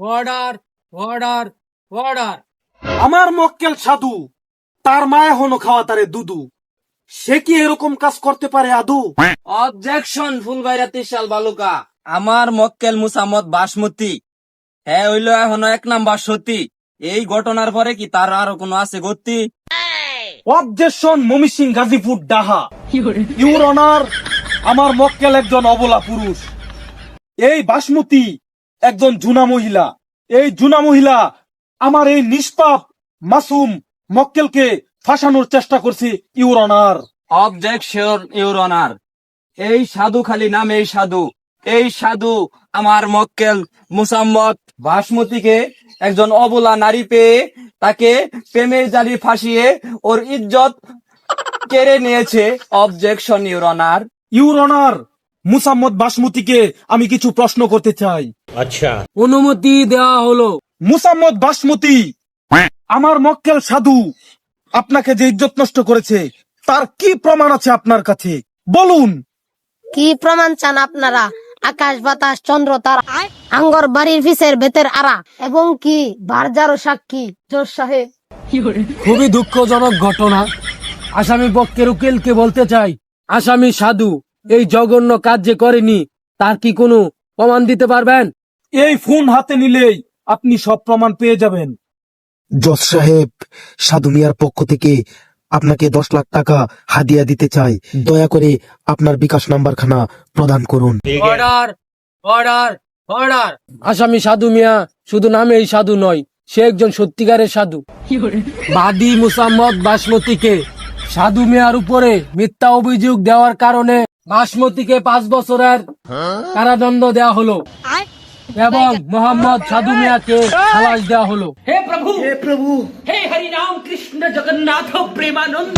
Order order order আমার মক্কেল সাধু তার মায়ে হনো খাওয়া তারে দুদু। সে কি এরকম কাজ করতে পারে আদু? অবজেকশন ফুলবাইরা তিসাল বালুকা। আমার মক্কেল মুসামত বাসমতি। হ্যাঁ হইল এখনও এক নাম্বার সতী। এই ঘটনার পরে কি তার আরও কোনো আছে গতি? অবজেকশন মমি সিং গাজীপুর ডাহা। ইউর অনার আমার মক্কেল একজন অবলা পুরুষ। এই বাসমতি একজন জুনা মহিলা। এই জুনা মহিলা আমার এই নিষ্পাপ মাসুম মক্কেলকে ফাঁসানোর চেষ্টা করছে your honour objection your honour এই সাধু খালি নাম এই সাধু। এই সাধু আমার মক্কেল মুসাম্মত বাসমতিকে একজন অবলা নারী পেয়ে তাকে প্রেমের জালি ফাঁসিয়ে ওর ইজ্জত কেড়ে নিয়েছে। Objection your honour your honour Musammat বাসমতিকে আমি কিছু প্রশ্ন করতে চাই। অনুমতি দেওয়া হলো। মুসাম্মদ বাসমতি আমার মক্কেল সাধু আপনাকে যে ইজ্জত নষ্ট করেছে তার কি প্রমাণ আছে আপনার কাছে? বলুন। কি প্রমাণ চান আপনারা? আকাশ বাতাস চন্দ্র তারা আঙ্গর বাড়ির ফিসের ভেতর আরা এবং কি বারজারো সাক্ষী জোর সাহেব? খুবই দুঃখজনক ঘটনা। আসামি পক্ষের উকিলকে বলতে চাই আসামি সাধু এই জঘন্য কাজ যে করেনি তার কি কোনো প্রমাণ দিতে পারবেন? এই ফোন হাতে নিলেই আপনি সব প্রমাণ পেয়ে যাবেন। জজ সাহেব সাধু মিয়ার পক্ষ থেকে আপনাকে দশ লাখ টাকা হাদিয়া দিতে চাই। দয়া করে আপনার বিকাশ নাম্বারখানা প্রদান করুন। Order order order. আসামি সাধু মিয়া শুধু নামে এই সাধু নয় সে একজন সত্যিকারের সাধু। বাদী মুসাম্মদ বাসমতিকে সাধু মিয়ার উপরে মিথ্যা অভিযোগ দেওয়ার কারণে বাসমতিকে পাঁচ বছরের কারাদণ্ড দেওয়া হলো। এবং মোহাম্মদ সাধু মিয়াকে খালাস দেওয়া হলো। হে প্রভু! হে প্রভু! হে হরি রাম কৃষ্ণ জগন্নাথ প্রেমানন্দ।